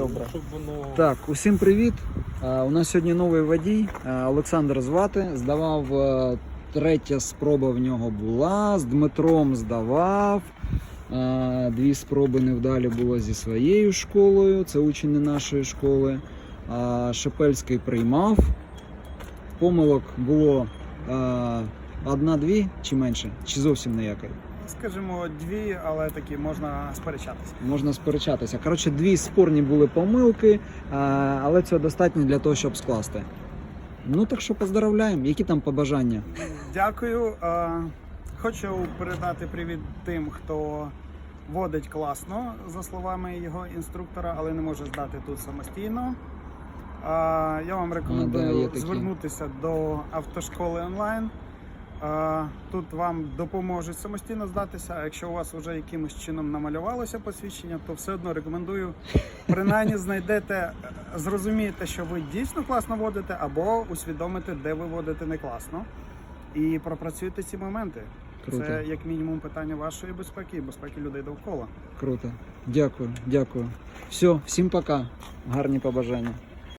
добре. Щоб воно Так, усім привіт. У нас сьогодні новий водій. Олександр звати. Здавав е, третя спроба в нього була. З Дмитром здавав. Дві спроби невдалі було зі своєю школою. Це учні нашої школи. Шепельський приймав. Помилок було одна-дві чи менше, чи зовсім ніякої. Скажімо, дві, але такі можна сперечатися. Можна сперечатися. Коротше, дві спорні були помилки, але цього достатньо для того, щоб скласти. Ну так що поздравляємо. Які там побажання? Дякую. Е, Хочу передати привіт тим, хто водить класно, за словами його інструктора, але не може здати тут самостійно. Е, Я вам А, да, рекомендую звернутися до автошколи онлайн. Тут вам допоможуть самостійно здатися. А якщо у вас вже якимось чином намалювалося посвідчення, то все одно рекомендую. Принаймні знайдете, зрозумієте, що ви дійсно класно водите, або усвідомите, де ви водите не класно. І пропрацюйте ці моменти. Круто. Це як мінімум питання вашої безпеки і безпеки людей довкола. Круто. Дякую, дякую. Все, всім пока. Гарні побажання.